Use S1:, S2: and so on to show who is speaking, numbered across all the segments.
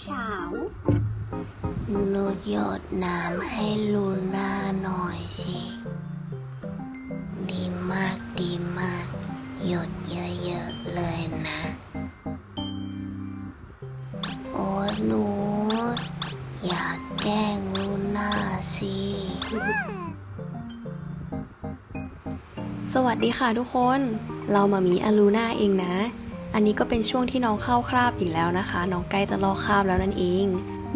S1: ชีพอีกแล้วยุคเช้า
S2: หนูหยดน้ำให้ลูน่าหน่อยสิ ดีมากดีมาก หยดเยอะๆเลยนะ โอ้หนู อยากแกล้งลูน่าสิ
S3: สวัสดีค่ะทุกคน เรามามีอาลูน่าเองนะ อันนี้ก็เป็นช่วงที่น้องเข้าคราบอีกแล้วนะคะ น้องใกล้จะลอกคราบแล้วนั่นเอง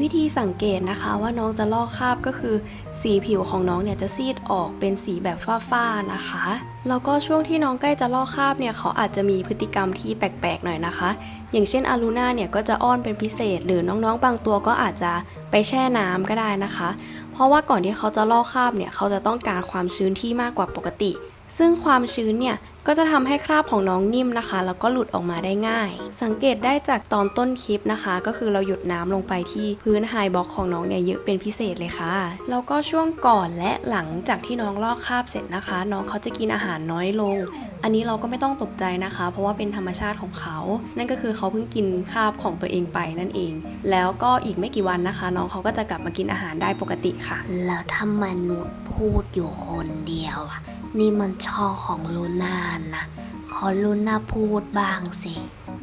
S3: วิธีสังเกตนะคะว่าน้องจะลอกคราบก็คือ สีผิวของน้องเนี่ยจะซีดออกเป็นสีแบบฝ้าๆนะคะ แล้วก็ช่วงที่น้องใกล้จะลอกคราบเนี่ยเขาอาจจะมีพฤติกรรมที่แปลกๆหน่อยนะคะ อย่างเช่นอาลูน่าเนี่ยก็จะอ้อนเป็นพิเศษ หรือน้องๆ บางตัวก็อาจจะไปแช่น้ำก็ได้นะคะ เพราะว่าก่อนที่เขาจะลอกคราบเนี่ยเขาจะต้องการความชื้นที่มากกว่าปกติ ซึ่งความชื้นเนี่ยก็จะทำให้คราบของน้องนิ่มนะคะ แล้วก็หลุดออกมาได้ง่าย สังเกตได้จากตอนต้นคลิปนะคะ ก็คือเราหยุดน้ำลงไปที่พื้นไฮบ็อกของน้องเนี่ยเยอะเป็นพิเศษเลยค่ะ แล้วก็ช่วงก่อนและหลังจากที่น้องลอกคราบเสร็จนะคะ น้องเขาจะกินอาหารน้อยลง อันนี้เราก็ไม่ต้องตกใจนะคะ เพราะว่าเป็นธรรมชาติของเขา นั่นก็คือเขาเพิ่งกินคราบของตัวเองไปนั่นเอง แล้วก็อีกไม่กี่วันนะคะ น้องเขาก็จะกลับมากินอาหารได้ปกติค่ะ
S2: แล้วถ้ามนุษย์พูดอยู่คนเดียวอะ นี่มันช่องของลูน่านะ ขอลูน่าพูดบ้างสิ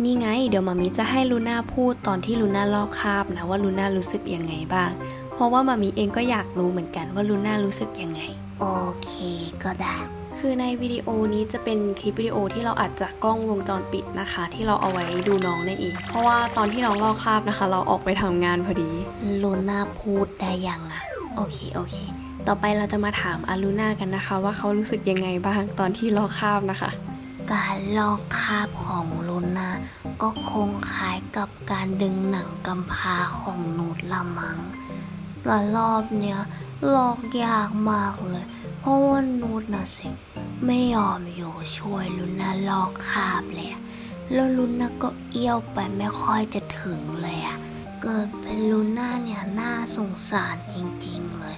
S3: นี่ไง เดี๋ยวมามิจะให้ลูน่าพูดตอนที่ลูน่าลอกคราบนะว่าลูน่ารู้สึกยังไงบ้าง เพราะว่ามามิเองก็อยากรู้เหมือนกันว่าลูน่ารู้สึกยังไง
S2: โอเคก็ได้
S3: คือในวิดีโอนี้จะเป็นคลิปวิดีโอที่เราอัดจากกล้องวงจรปิดนะคะ ที่เราเอาไว้ดูน้องนั่นเองเพราะว่าตอนที่น้องลอกคราบนะคะ เราออกไปทำงานพอดี
S2: ลูน่าพูดได้ยังอะ
S3: โอเคโอเค ต่อไปเราจะมาถามอาลูน่ากันนะคะ ว่าเขารู้สึกยังไงบ้างตอนที่ลอกคาบนะคะ
S2: การลอกคาบของลูน่าก็คงคล้ายกับการดึงหนังกำพร้าของนูดละมังแต่รอบเนี้ยลอกยากมากเลย เพราะว่านูดนะสิไม่ยอมอยู่ช่วยลูน่าลอกคาบเลยแล้วลูน่าก็เอี้ยวไปไม่ค่อยจะถึงเลยอะเกิดเป็นลูน่าเนี่ยน่าสงสารจริงๆเลย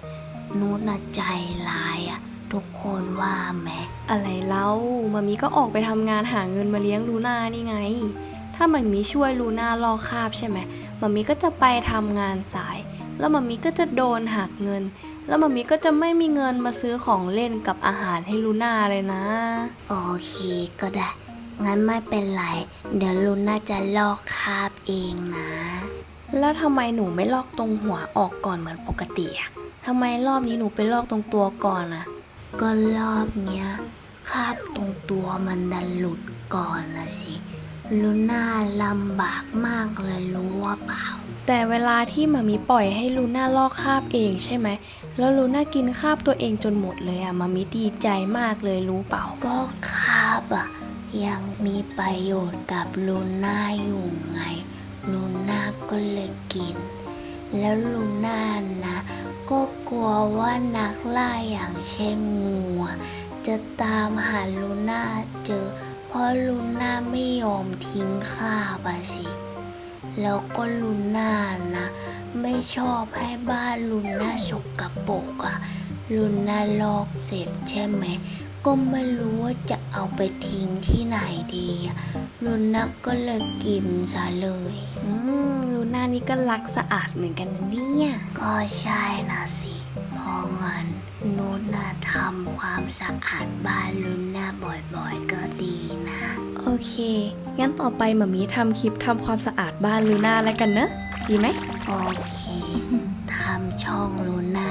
S2: นูดน่ะใจร้ายอะทุกคนว่าไหม
S3: อะไรเล่ามามีก็ออกไปทำงานหาเงินมาเลี้ยงลูน่านี่ไง ถ้ามามีช่วยลูน่าลอกคาบใช่ไหมมามีก็จะไปทำงานสาย แล้วมามีก็จะโดนหักเงิน แล้วมามีก็จะไม่มีเงินมาซื้อของเล่นกับอาหารให้ลูน่าเลยนะ
S2: โอเคก็ได้ งั้นไม่เป็นไร เดี๋ยวลุนน่าจะลอกคาบเองนะ
S3: แล้วทำไมหนูไม่ลอกตรงหัวออกก่อนเหมือนปกติอะ ทำไมรอบนี้หนูไปลอกตรงตัวก่อนอะ
S2: ก็รอบเนี้ยคราบตรงตัวมันดันหลุดก่อนละสิลุนน่าลำบากมากเลยรู้ว่าเปล่า
S3: แต่เวลาที่มามีปล่อยให้ลูน่าลอกคราบเองใช่ไหม แล้วลูน่ากินคราบตัวเองจนหมดเลยอะมามีดีใจมากเลยรู้เปล่า
S2: ก็คราบอะยังมีประโยชน์กับลูน่าอยู่ไงลูน่าก็เลยกิน แล้วลูน่านะ ก็กลัวว่านักล่าอย่างเช่นงูอะจะตามหาลูน่าเจอ เพราะลูน่าไม่ยอมทิ้งข้าบะสิ แล้วก็ลูน่านะ ไม่ชอบให้บ้านลูน่าสกกระปกอะลูน่าลอกเสร็จใช่ไหม ก็ไม่รู้ว่าจะเอาไปทิ้งที่ไหนดีอะลูน่าก็เลยกินซะเลย
S3: อืมลูน่านี่ก็รักสะอาดเหมือนกันนะเนี่ย
S2: ก็ใช่นะสิเพราะงั้นนูน่าทำความสะอาดบ้านลูน่าบ่อยๆ ก็ดีนะ
S3: โอเค งั้นต่อไปมามีทำคลิปทำความสะอาดบ้านลูน่าแล้วกันเนอะ ดีไหม
S2: โอเค ทำช่องลูน่า